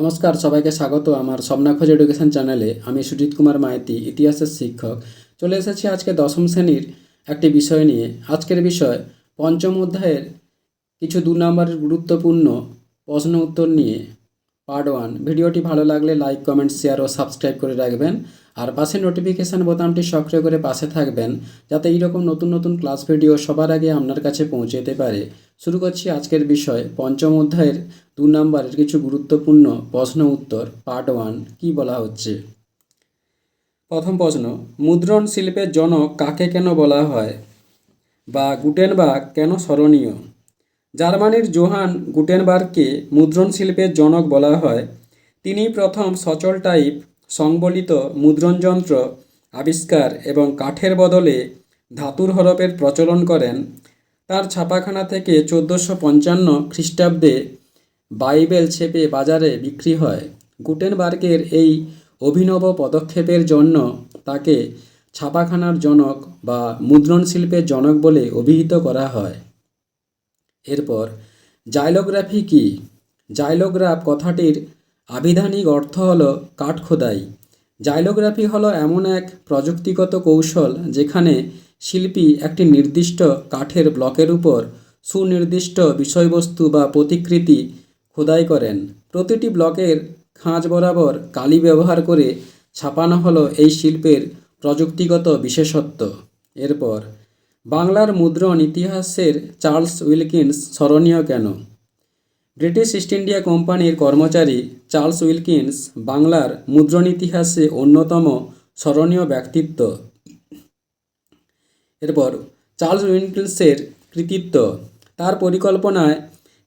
নমস্কার, সবাইকে স্বাগত আমার স্বপ্নাখোঁজ এডুকেশন চ্যানেলে আমি সুজিত কুমার মাইতি, ইতিহাসের শিক্ষক। চলে এসেছি আজকে দশম শ্রেণির একটি বিষয় নিয়ে। আজকের বিষয় পঞ্চম অধ্যায়ের কিছু দু নম্বরের গুরুত্বপূর্ণ প্রশ্ন উত্তর নিয়ে পার্ট ওয়ান ভিডিওটি ভালো লাগলে লাইক কমেন্ট শেয়ার ও সাবস্ক্রাইব করে রাখবেন। আর পাশে নোটিফিকেশান বোতামটি সক্রিয় করে পাশে থাকবেন, যাতে এইরকম নতুন নতুন ক্লাস ভিডিও সবার আগে আপনার কাছে পৌঁছে যেতে পারে। শুরু করছি আজকের বিষয়, পঞ্চম অধ্যায়ের দু নম্বরের কিছু গুরুত্বপূর্ণ প্রশ্ন উত্তর পার্ট ওয়ান, কী বলা হচ্ছে? প্রথম প্রশ্ন, মুদ্রণ শিল্পের জনক কাকে কেন বলা হয়? বা গুটেনবার্গ কেন স্মরণীয়? জার্মানির জোহান গুটেনবার্গকে মুদ্রণ শিল্পের জনক বলা হয়। তিনি প্রথম সচল টাইপ সংবলিত মুদ্রণযন্ত্র আবিষ্কার এবং কাঠের বদলে ধাতুর হরফের প্রচলন করেন। তার ছাপাখানা থেকে চোদ্দোশো পঞ্চান্ন খ্রিস্টাব্দে বাইবেল ছেপে বাজারে বিক্রি হয়। গুটেনবার্গের এই অভিনব পদক্ষেপের জন্য তাকে ছাপাখানার জনক বা মুদ্রণ শিল্পের জনক বলে অভিহিত করা হয়। এরপর, জাইলোগ্রাফি কি? জাইলোগ্রাফ কথাটির আবিধানিক অর্থ হল কাঠখোদাই। জাইলোগ্রাফি হলো এমন এক প্রযুক্তিগত কৌশল যেখানে শিল্পী একটি নির্দিষ্ট কাঠের ব্লকের উপর সুনির্দিষ্ট বিষয়বস্তু বা প্রতিকৃতি খোদাই করেন। প্রতিটি ব্লকের খাঁজ বরাবর কালি ব্যবহার করে ছাপানো হলো এই শিল্পের প্রযুক্তিগত বিশেষত্ব। এরপর, বাংলার মুদ্রণ ইতিহাসের চার্লস উইলকিন্স স্মরণীয় কেন? ব্রিটিশ ইস্ট ইন্ডিয়া কোম্পানির কর্মচারী চার্লস উইলকিন্স বাংলার মুদ্রণ ইতিহাসে অন্যতম স্মরণীয় ব্যক্তিত্ব। এরপর, চার্লস উইলকিন্সের কৃতিত্ব। তার পরিকল্পনায়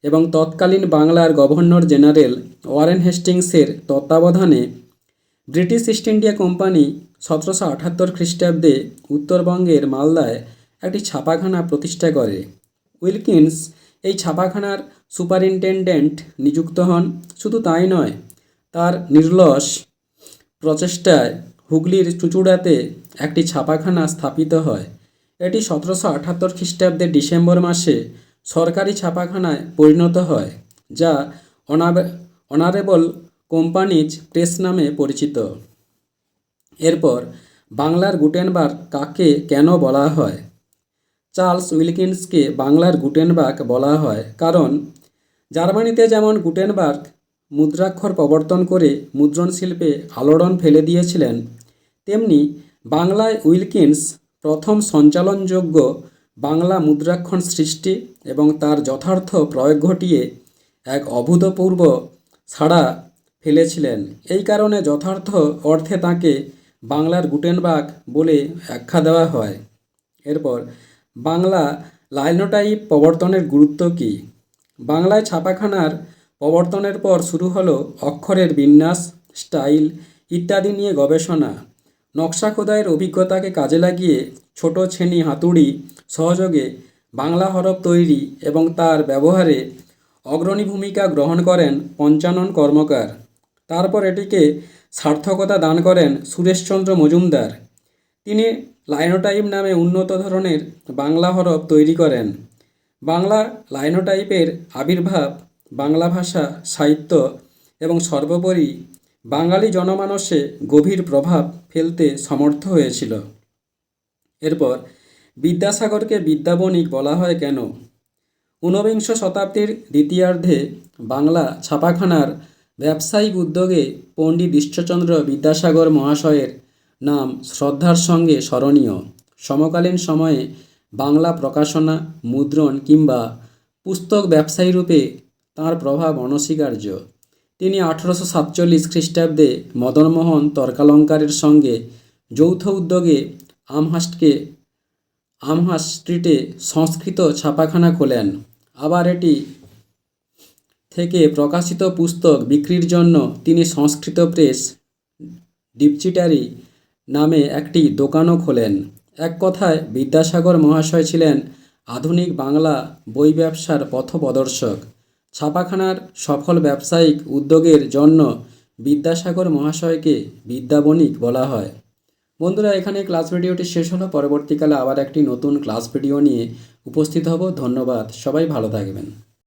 এবং তৎকালীন বাংলার গভর্নর জেনারেল ওয়ারেন হেস্টিংসের তত্ত্বাবধানে ব্রিটিশ ইস্ট ইন্ডিয়া কোম্পানি সতেরোশো আটাত্তর খ্রিস্টাব্দে উত্তরবঙ্গের মালদায় একটি ছাপাখানা প্রতিষ্ঠা করে। উইলকিন্স এই ছাপাখানার সুপারিনটেন্ডেন্ট নিযুক্ত হন। শুধু তাই নয়, তার নির্লস প্রচেষ্টায় হুগলির চুচুড়াতে একটি ছাপাখানা স্থাপিত হয়। এটি সতেরোশো আটাত্তর খ্রিস্টাব্দে ডিসেম্বর মাসে সরকারি ছাপাখানায় পরিণত হয়, যা অনারেবল কোম্পানিজ প্রেস নামে পরিচিত। এরপর, বাংলার গুটেনবার্গ কাকে কেন বলা হয়? চার্লস উইলকিন্সকে বাংলার গুটেনবার্গ বলা হয় কারণ, জার্মানিতে যেমন গুটেনবার্গ মুদ্রাক্ষর প্রবর্তন করে মুদ্রণ শিল্পে আলোড়ন ফেলে দিয়েছিলেন, তেমনি বাংলায় উইলকিন্স প্রথম সঞ্চালনযোগ্য বাংলা মুদ্রাক্ষণ সৃষ্টি এবং তার যথার্থ প্রয়োগ ঘটিয়ে এক অভূতপূর্ব ছাড়া ফেলেছিলেন। এই কারণে যথার্থ অর্থে তাকে বাংলার গুটেনবার্গ বলে আখ্যা দেওয়া হয়। এরপর, বাংলা লাইনোটাইপ প্রবর্তনের গুরুত্ব কী? বাংলায় ছাপাখানার প্রবর্তনের পর শুরু হলো অক্ষরের বিন্যাস, স্টাইল ইত্যাদি নিয়ে গবেষণা। নকশা খোদাইয়ের অভিজ্ঞতাকে কাজে লাগিয়ে ছোট ছেনি হাতুড়ি সহযোগে বাংলা হরফ তৈরি এবং তার ব্যবহারে অগ্রণী ভূমিকা গ্রহণ করেন পঞ্চানন কর্মকার। তারপর এটিকে সার্থকতা দান করেন সুরেশচন্দ্র মজুমদার। তিনি লাইনোটাইপ নামে উন্নত ধরনের বাংলা হরফ তৈরি করেন। বাংলা লাইনোটাইপের আবির্ভাব বাংলা ভাষা, সাহিত্য এবং সর্বোপরি বাঙালি জনমানসে গভীর প্রভাব ফেলতে সমর্থ হয়েছিল। এরপর বিদ্যাসাগরকে বিদ্যাবণিক বলা হয় কেন? ঊনবিংশ শতাব্দীর দ্বিতীয়ার্ধে বাংলা ছাপাখানার ব্যবসায়িক উদ্যোগে পণ্ডিত ঈশ্বরচন্দ্র বিদ্যাসাগর মহাশয়ের নাম শ্রদ্ধার সঙ্গে স্মরণীয়। সমকালীন সময়ে বাংলা প্রকাশনা, মুদ্রণ কিংবা পুস্তক ব্যবসায়ী রূপে তাঁর প্রভাব অনস্বীকার্য। তিনি আঠারোশো সাতচল্লিশ খ্রিস্টাব্দে মদনমোহন তর্কালঙ্কারের সঙ্গে যৌথ উদ্যোগে আমহাস্টকে আমহাস স্ট্রিটে সংস্কৃত ছাপাখানা খোলেন। আবার এটি থেকে প্রকাশিত পুস্তক বিক্রির জন্য তিনি সংস্কৃত প্রেস ডিপচিটারি নামে একটি দোকানও খোলেন। এক কথায়, বিদ্যাসাগর মহাশয় ছিলেন আধুনিক বাংলা বই ব্যবসার পথপ্রদর্শক ছাপাখানার সফল ব্যবসায়িক উদ্যোগের জন্য বিদ্যাসাগর মহাশয়কে বিদ্যাবণিক বলা হয়। বন্ধুরা, এখানে ক্লাস ভিডিওটি শেষ হলো। পরবর্তীকালে আবার একটি নতুন ক্লাস ভিডিও নিয়ে উপস্থিত হব। ধন্যবাদ। সবাই ভালো থাকবেন।